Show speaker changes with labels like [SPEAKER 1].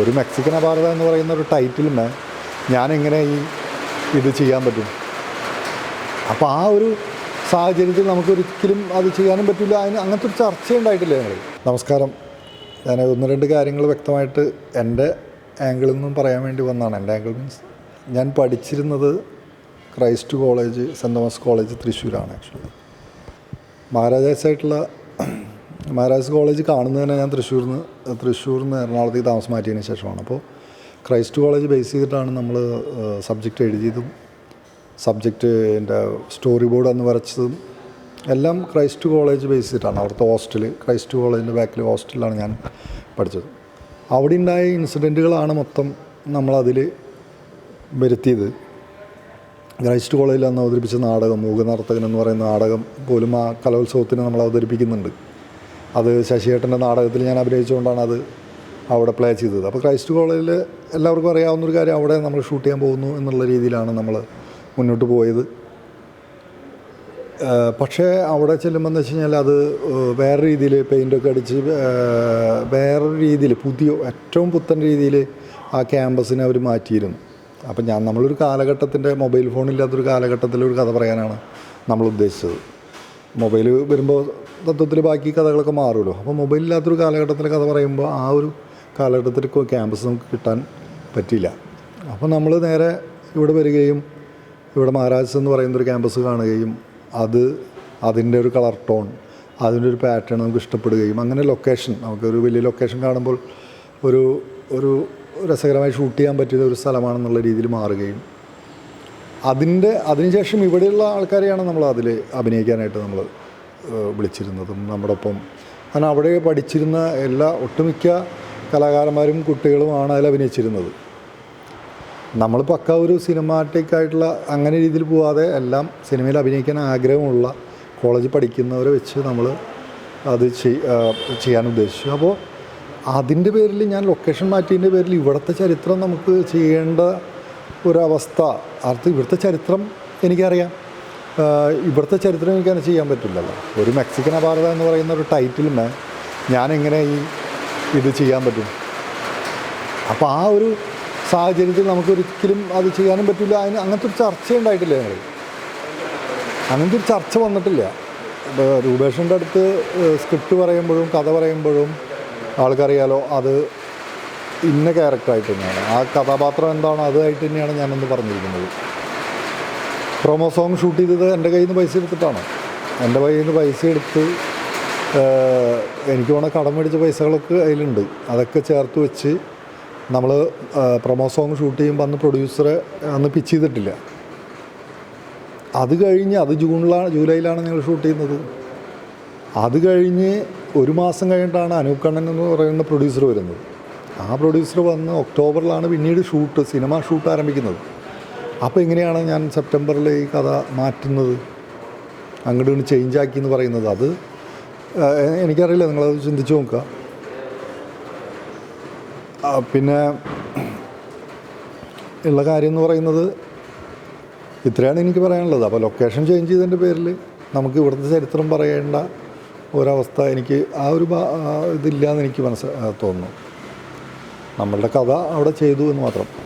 [SPEAKER 1] ഒരു മെക്സിക്കൻ അപാരത എന്ന് പറയുന്ന ഒരു ടൈറ്റിലിന് ഞാൻ എങ്ങനെ ഈ ഇത് ചെയ്യാൻ പറ്റും? അപ്പോൾ ആ ഒരു സാഹചര്യത്തിൽ നമുക്ക് ഒരിക്കലും അത് ചെയ്യാനും പറ്റില്ല. അതിന് അങ്ങനത്തെ ഒരു ചർച്ച ഉണ്ടായിട്ടില്ല ഞങ്ങൾ നമസ്കാരം. ഞാൻ ഒന്ന് രണ്ട് കാര്യങ്ങൾ വ്യക്തമായിട്ട് എന്റെ ആംഗിളിൽ നിന്നും പറയാൻ വേണ്ടി വന്നതാണ്. എന്റെ ആംഗിൾ മീൻസ് ഞാൻ പഠിച്ചിരുന്നത് Christ college Saint Thomas college തൃശ്ശൂരാണ് ആക്ച്വലി മഹാരാജാസായിട്ടുള്ള മഹാരാജാസ് കോളേജ് കാണുന്നത് തന്നെ ഞാൻ തൃശ്ശൂരിൽ നിന്ന് തൃശ്ശൂരിൽ നിന്ന് എറണാകുളത്തേക്ക് താമസം മാറ്റിയതിന് ശേഷമാണ്. അപ്പോൾ ക്രൈസ്റ്റ് കോളേജ് ബേസ് ചെയ്തിട്ടാണ് നമ്മൾ സബ്ജക്റ്റ് എഴുതിയതും സബ്ജക്റ്റിന്റെ സ്റ്റോറി ബോർഡ് അന്ന് വരച്ചതും എല്ലാം ക്രൈസ്റ്റ് കോളേജ് ബേസ് ചെയ്തിട്ടാണ്. അവിടുത്തെ ഹോസ്റ്റൽ ക്രൈസ്റ്റ് കോളേജിന്റെ ബാക്കിൽ ഹോസ്റ്റലിലാണ് ഞാൻ പഠിച്ചത്. അവിടെ ഉണ്ടായ ഇൻസിഡന്റുകളാണ് മൊത്തം നമ്മളതിൽ വരുത്തിയത്. ക്രൈസ്റ്റ് കോളേജിൽ അന്ന് അവതരിപ്പിച്ച നാടകം മൂകനർത്തകൻ എന്ന് പറയുന്ന നാടകം പോലും ആ കലോത്സവത്തിന് നമ്മൾ അവതരിപ്പിക്കുന്നുണ്ട് അത് ശശിയേട്ടന്റെ നാടകത്തിൽ ഞാൻ അഭിനയിച്ചുകൊണ്ടാണ് അത് അവിടെ പ്ലേ ചെയ്തത്. അപ്പോൾ ക്രൈസ്റ്റ് കോളേജിൽ എല്ലാവർക്കും അറിയാവുന്നൊരു കാര്യം അവിടെ നമ്മൾ ഷൂട്ട് ചെയ്യാൻ പോകുന്നു എന്നുള്ള രീതിയിലാണ് നമ്മൾ മുന്നോട്ട് പോയത്. പക്ഷേ അവിടെ ചെല്ലുമ്പോൾ എന്ന് വെച്ച് കഴിഞ്ഞാൽ അത് വേറെ രീതിയിൽ പെയിന്റൊക്കെ അടിച്ച് വേറെ രീതിയിൽ പുതിയ ഏറ്റവും പുത്തൻ രീതിയിൽ ആ ക്യാമ്പസിനെ അവർ മാറ്റിയിരുന്നു. അപ്പം ഞാൻ നമ്മളൊരു കാലഘട്ടത്തിന്റെ മൊബൈൽ ഫോണില്ലാത്തൊരു കാലഘട്ടത്തിലൊരു കഥ പറയാനാണ് നമ്മൾ ഉദ്ദേശിച്ചത്. മൊബൈൽ വരുമ്പോൾ തത്വത്തിൽ ബാക്കി കഥകളൊക്കെ മാറുമല്ലോ. അപ്പോൾ മൊബൈൽ ഇല്ലാത്തൊരു കാലഘട്ടത്തിലെ കഥ പറയുമ്പോൾ ആ ഒരു കാലഘട്ടത്തിൽ ക്യാമ്പസ് നമുക്ക് കിട്ടാൻ പറ്റില്ല അപ്പോൾ നമ്മൾ നേരെ ഇവിടെ വരികയും ഇവിടെ മഹാരാജ് എന്ന് പറയുന്നൊരു ക്യാമ്പസ് കാണുകയും അത് അതിന്റെ ഒരു കളർ ടോൺ അതിന്റെ ഒരു പാറ്റേൺ നമുക്ക് ഇഷ്ടപ്പെടുകയും അങ്ങനെ ലൊക്കേഷൻ നമുക്കൊരു വലിയ ലൊക്കേഷൻ കാണുമ്പോൾ ഒരു ഒരു രസകരമായി ഷൂട്ട് ചെയ്യാൻ പറ്റിയ ഒരു സ്ഥലമാണെന്നുള്ള രീതിയിൽ മാറുകയും അതിന്റെ അതിനുശേഷം ഇവിടെയുള്ള ആൾക്കാരെയാണ് നമ്മൾ അതിൽ അഭിനയിക്കാനായിട്ട് നമ്മൾ വിളിച്ചിരുന്നതും നമ്മുടെ ഒപ്പം അവിടെ പഠിച്ചിരുന്ന എല്ലാ ഒട്ടുമിക്ക കലാകാരന്മാരും കുട്ടികളുമാണ് അതിൽ അഭിനയിച്ചിരുന്നത്. നമ്മൾ പക്ക ഒരു സിനിമാറ്റിക് ആയിട്ടുള്ള അങ്ങനെ രീതിയിൽ പോവാതെ എല്ലാം സിനിമയിൽ അഭിനയിക്കാൻ ആഗ്രഹമുള്ള കോളേജ് പഠിക്കുന്നവരെ വെച്ച് നമ്മൾ അത് ചെയ്യാൻ ഉദ്ദേശിച്ചു. അപ്പോൾ അതിന്റെ പേരിൽ ഞാൻ ലൊക്കേഷൻ മാറ്റിയതിന്റെ പേരിൽ ഇവിടുത്തെ ചരിത്രം നമുക്ക് ചെയ്യേണ്ട ഒരവസ്ഥ അടുത്ത് ഇവിടുത്തെ ചരിത്രം എനിക്കറിയാം. ഇവിടുത്തെ ചരിത്രം എനിക്കങ്ങനെ ചെയ്യാൻ പറ്റില്ലല്ലോ. ഒരു മെക്സിക്കൻ അപാരത എന്ന് പറയുന്ന ഒരു ടൈറ്റിലിന് ഞാനെങ്ങനെ ഈ ഇത് ചെയ്യാൻ പറ്റും? അപ്പോൾ ആ ഒരു സാഹചര്യത്തിൽ നമുക്ക് ഒരിക്കലും അത് ചെയ്യാനും പറ്റില്ല. അതിന് അങ്ങനത്തെ ഒരു ചർച്ച ഉണ്ടായിട്ടില്ല ഞങ്ങൾ അങ്ങനത്തെ ഒരു ചർച്ച വന്നിട്ടില്ല. രൂപേഷിന്റെ അടുത്ത് സ്ക്രിപ്റ്റ് പറയുമ്പോഴും കഥ പറയുമ്പോഴും ആൾക്കറിയാലോ അത് ഇന്ന ക്യാരക്ടറായിട്ട് തന്നെയാണ്. ആ കഥാപാത്രം എന്താണോ അതായിട്ട് തന്നെയാണ് ഞാനൊന്ന് പറഞ്ഞിരിക്കുന്നത്. പ്രൊമോ സോങ് ഷൂട്ട് ചെയ്തത് എന്റെ കയ്യിൽ നിന്ന് പൈസ എടുത്തിട്ടാണ്. എന്റെ കയ്യിൽ നിന്ന് പൈസ എടുത്ത് എനിക്ക് വേണേൽ കടം മേടിച്ച പൈസകളൊക്കെ അതിലുണ്ട്. അതൊക്കെ ചേർത്ത് വെച്ച് നമ്മൾ പ്രൊമോ സോങ് ഷൂട്ട് ചെയ്യുമ്പോൾ അന്ന് പ്രൊഡ്യൂസറെ അന്ന് പിച്ച് ചെയ്തിട്ടില്ല. അത് കഴിഞ്ഞ് അത് ജൂണിലാണ് ജൂലൈയിലാണ് ഞങ്ങൾ ഷൂട്ട് ചെയ്യുന്നത്. അത് കഴിഞ്ഞ് ഒരു മാസം കഴിഞ്ഞിട്ടാണ് അനൂപ് കണ്ണൻ എന്ന് പറയുന്ന പ്രൊഡ്യൂസർ വരുന്നത്. ആ പ്രൊഡ്യൂസർ വന്ന് ഒക്ടോബറിലാണ് പിന്നീട് ഷൂട്ട് സിനിമ ഷൂട്ട് ആരംഭിക്കുന്നത്. അപ്പോൾ എങ്ങനെയാണ് ഞാൻ സെപ്റ്റംബറിൽ ഈ കഥ മാറ്റുന്നത്? അങ്ങോട്ട് ഇങ്ങോട്ട് ചേഞ്ച് ആക്കി എന്ന് പറയുന്നത്. അത് എനിക്കറിയില്ല നിങ്ങളത് ചിന്തിച്ച് നോക്കുക. പിന്നെ ഉള്ള കാര്യം എന്ന് പറയുന്നത് ഇത്രയാണ് എനിക്ക് പറയാനുള്ളത്. അപ്പോൾ ലൊക്കേഷൻ ചേഞ്ച് ചെയ്തതിന്റെ പേരിൽ നമുക്ക് ഇവിടുത്തെ ചരിത്രം പറയേണ്ട ഒരവസ്ഥ എനിക്ക് ആ ഒരു ഇതില്ലാന്ന് എനിക്ക് മനസ്സ് തോന്നുന്നു. നമ്മളുടെ കഥ അവിടെ ചെയ്തു എന്ന് മാത്രം.